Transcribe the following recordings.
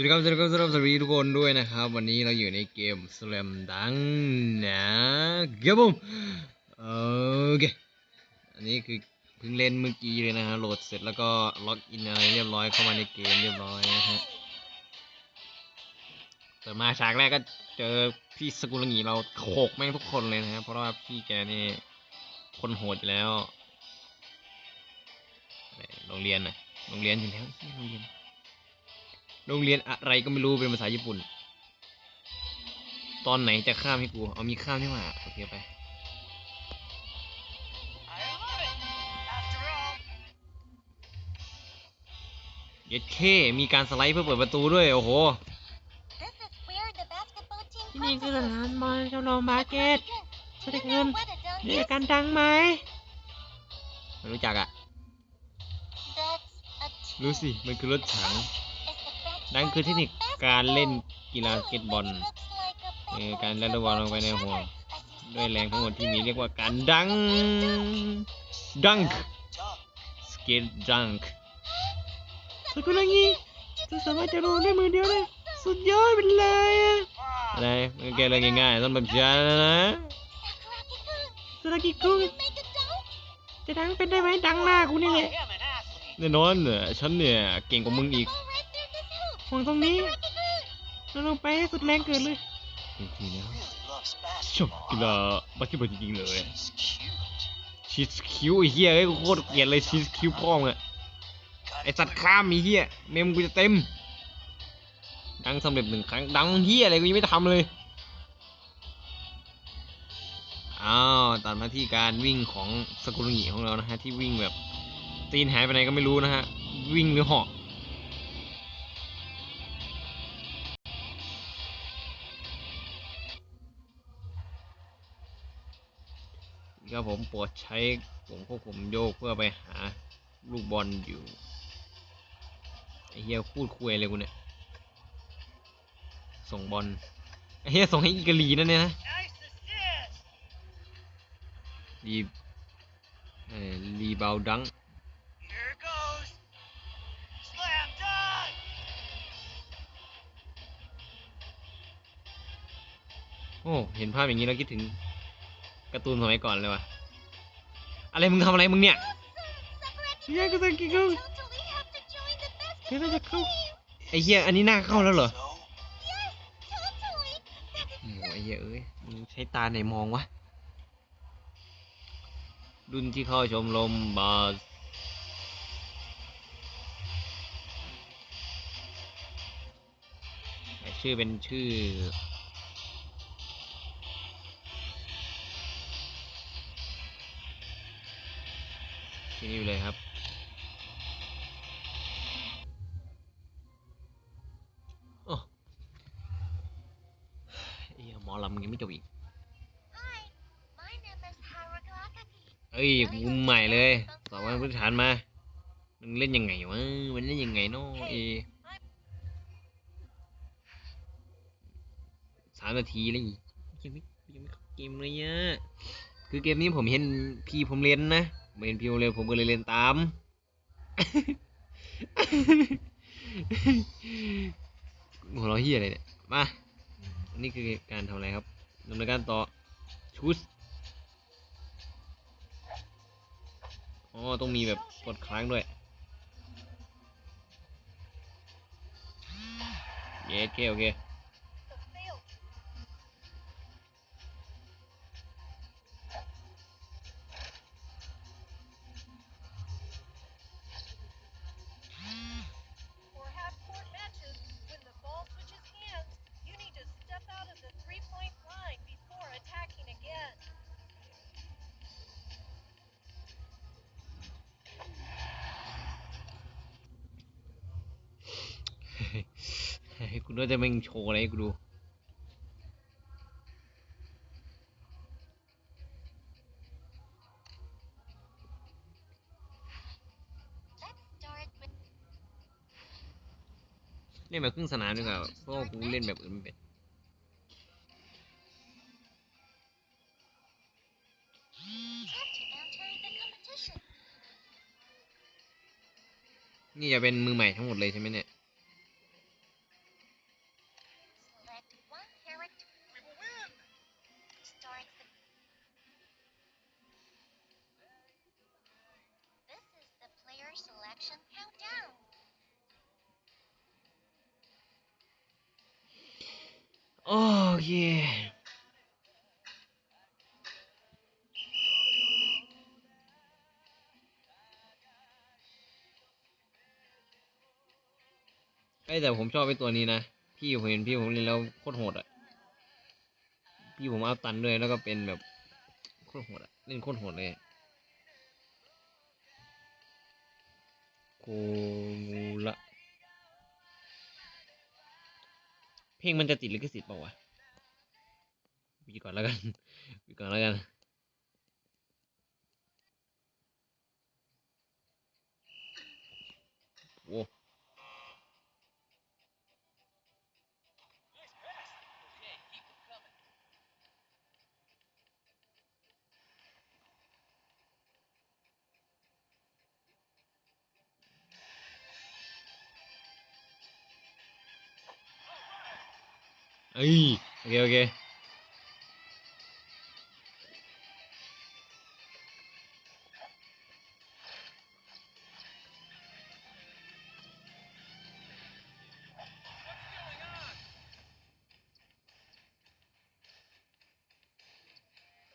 วัสดีครับ สวัสดีครับ สวัสดีครับสวัสดีทุกคนด้วยนะครับ วันนี้เราอยู่ในเกม Slam Dunk นะครับผมโอเค อันนี้คือเพิ่งเล่นเมื่อกี้เลยนะฮะ โหลดเสร็จแล้วก็ล็อกอินอะไรเรียบร้อยเข้ามาในเกมเรียบร้อยนะฮะเปิดมาฉากแรกก็เจอพี่สกุลงีเราโขกแม่งทุกคนเลยนะครับเพราะว่าพี่แกนี่คนโหดอยู่แล้วอะไรโรงเรียนน่ะโรงเรียนอยู่แล้วโรงเรียน โรงเรียนอะไรก็ไม่รู้เป็นภาษาญี่ปุ่น ตอนไหนจะข้ามให้กู เอามีข้ามใช่ไหมโอเคไป I love it. After all, เย็ดเคมีการสไลด์เพื่อเปิดประตูด้วย โอ้โห This is where the basketball team ที่นี่คือส practices. นามบอลชมรมบาสเกต Do สวัสดี you ครั know บ what a dunk นี่ is? การดังไหมไม่รู้จักอะ That's a รู้ tee. สิ มันคือรถถัง It's the back ดังคือเทคนิคการเล่นกีฬาสเก็ตบอลการ is แล่นลูกบอลลงไปในห่วงด้วยแรงทั้งหมดที่มีเรียกว่าการดังดังสเก็ตดังสกุลงี้จะสามารถจะรู้ได้มือเดียวเลยสุดยอดไปเลยอะอะไรมันแค่เรื่องง่ายๆต้องแบบฉันนะสรากิคุงจะดังเป็นได้ไหมดังหน้ากูนี่แหละแน่นอนนะฉันเนี่ยเก่งกว่ามึงอีก ห่วงตรงนี้ Sakuragi-kun. เราลงไปให้สุดแรงเกิดเลยจริงๆแล้ว Really loves ชอบ basketball. กีฬาบาสเกตบอลจริงๆเลย She's cute. ชีสคิวไอ้เหี้ยไอ้ยกูโคตรเกลียดเลยชีสคิวพ่อมึงอะ Gotta ไอ้สัตว์ do it ข้ามไอ้เหี้ยเมมกูจะเต็ม ดังสำเร็จหนึ่งครั้งดังเหี้ยอะไรกูยังไม่ทำเลยอ้าวตัดมาที่การวิ่งของสกุลงิของเรานะฮะที่วิ่งแบบตีนหายไปไหนก็ไม่รู้นะฮะวิ่งหรือเหาะ ครับผมโปรดใช้ผมควบคุมโยกเพื่อไปหาลูกบอลอยู่ไอ้เฮียพูดคุยอะไรกูเนี่ย ส่งบอลไอ้เฮียส่งให้อีกาลีนั่นเนี่ยนะรีเอ่อรีบาวดังโอ้ เห็นภาพอย่างนี้แล้วคิดถึง การ์ตูนสมัยก่อนเลยว่ะ อะไรมึงทำอะไรมึงเนี่ย Sakuragi-kun, Yeah, 'cause I can go. you totally have to join the เฮ้ยเรา basketball จะเข้า team. ไอ้เฮียอันนี้หน้าเข้าแล้วเหรอ So, Yes, totally. That is โอ้โหไอ้เหี้ยเอ้ยมึงใช้ตาไหนมองวะรุ่นที่เข้าชมรมบาสแต่ชื่อเป็นชื่อ ที่นี่เลยครับ โอ้ไอ้เหี้ยหมอลำยังไม่จบอีก เอ้ยกูใหม่เลยสอบวันพื้นฐานมามึงเล่นยังไงวะมันเล่นยังไงเนาะเอสามนาทีแล้วอีกยังไม่ยังไม่เข้าเกมเลยอะคือเกมนี้ผมเห็นพี่ผมเล่นนะ เห็นพี่ผมเล่นผมก็เลยเล่นตาม หัวเราะเฮียอะไรเนี่ย มาอันนี้คือการทำอะไรครับดำเนินการต่อชุดอ๋อ ต้องมีแบบกดค้างด้วย เย้โอเคโอเค ให้กูด้วยจะแม่งโชว์อะไรให้กูดูเล่นแบบครึ่งสนามดีกว่าเพราะกูเล่นแบบอื่นไม่เป็นนี่จะเป็นมือใหม่ทั้งหมดเลยใช่ไหมเนี่ย Oh yeah. ไอแต่ผมชอบไอตัวนี้นะ พี่ผมเห็นพี่ผมเล่นแล้วโคตรโหดอะ พี่ผมอัพตันด้วยแล้วก็เป็นแบบโคตรโหดอะ เล่นโคตรโหดเลย โคงูละเพลงมันจะติดลิขสิทธิ์เปล่าวะปีก่อนแล้วกันปีก่อนแล้วกันโอ้ เอ้ยโอเคโอเค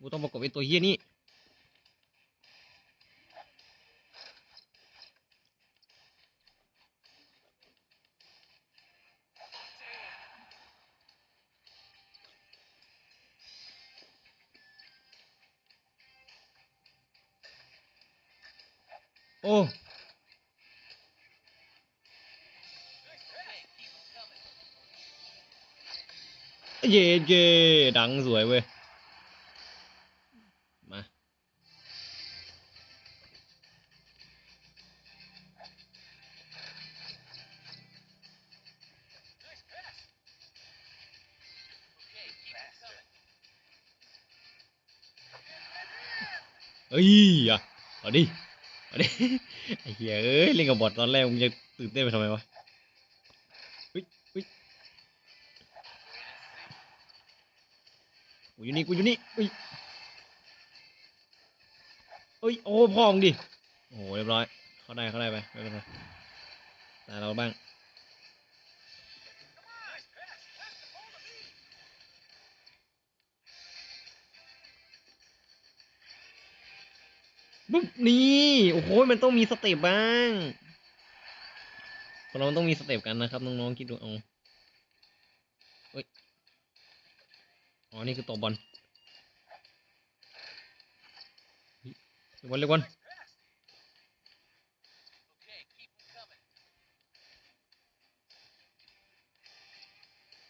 กูต้องประกบไอ้ตัวเฮี้ยนี่ โอ้เย่เย่ดังสวยเเอ้ยอะเอาดิเอาดิไอ้เหี้ยเอ้ยเล่นกับบอทตอนแรกมึงจะตื่นเต้นไปทำไมวะอุ้ยอุ้ยกูอยู่นี่กูอยู่นี่อุ้ยเอ้ยโอ้พ่อมึงดิโอ้โหเรียบร้อย เข้าได้เข้าได้ไปไม่เป็นไรตาเราบ้างปุ๊บนี่ อ้โหมันต้องมีสเต็ปบ้างเราต้องมีสเต็ปกันนะครับน้องๆคิดดูเอาเฮ้ยอ๋อนี่คือตัวบอลเร็วบอลเร็วบอล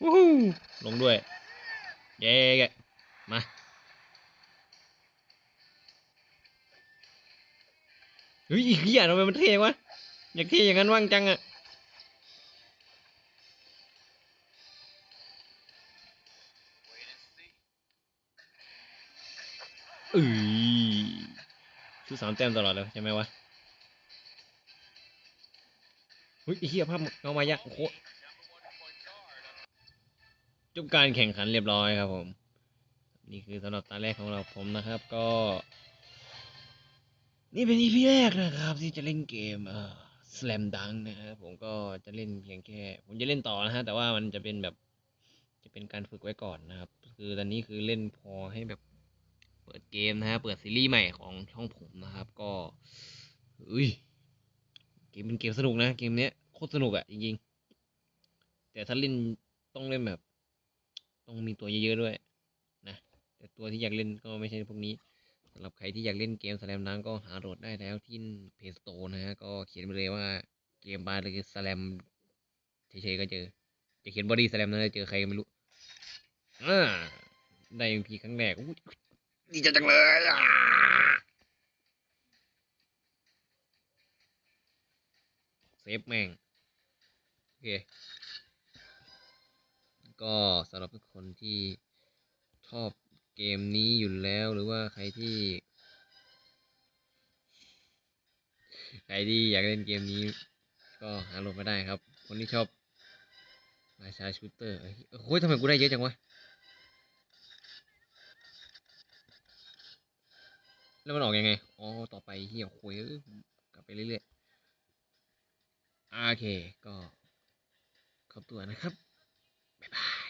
วู้ฮู้ลงด้วย เย้ เฮ้ยอีกอย่างทำไมมันเท่วะอยากเท่อย่างนั้นว่างจังอะเอ้ยคือสามแต้มตลอดเลยใช่ไหมวะเฮ้ยไอ้เหี้ยภาพเอามายะโอ้โหจบการแข่งขันเรียบร้อยครับผม นี่คือสำหรับตาแรกของเราผมนะครับก็ นี่เป็น EP แรกนะครับ ที่จะเล่นเกมเอ่อ Slam Dunk นะครับผมก็จะเล่นเพียงแค่ ผมจะเล่นต่อนะฮะ แต่ว่ามันจะเป็นแบบ จะเป็นการฝึกไว้ก่อนนะครับ คือตอนนี้คือเล่นพอให้แบบเปิดเกมนะฮะ เปิดซีรีส์ใหม่ของช่องผมนะครับ ก็อุ้ยเกมเป็นเกมสนุกนะ เกมเนี้ยโคตรสนุกอะจริงๆ แต่ถ้าเล่นต้องเล่นแบบ ต้องมีตัวเยอะๆด้วยนะ แต่ตัวที่อยากเล่นก็ไม่ใช่พวกนี้ำหรับใครที่อยากเล่นเกมสแลมดังก็หาโหลดได้แล้วที่เพย์สโตร์นะฮะก็เขียนไปเลยว่าเกมบาร์หรือสแลมเฉยๆก็เจอ จะเขียนบอดี้สแลมนั่นจะเจอใครก็ไม่รู้อ่าได้พีครั้งแรกดีใจจังเลยอะเซฟแม่ง โอเค ก็สำหรับทุกคนที่ชอบ เกมนี้อยู่แล้วหรือว่าใครที่ ใครที่อยากเล่นเกมนี้ ก็หาโหลดมาได้ครับ คนที่ชอบราชาชูเตอร์โอ้ยทำไมกูได้เยอะจังวะ แล้วมันออกยังไง อ๋อ ต่อไปเฮียคุยกลับไปเรื่อยๆ โอเค ก็ขอบตัวนะครับ บ๊ายบาย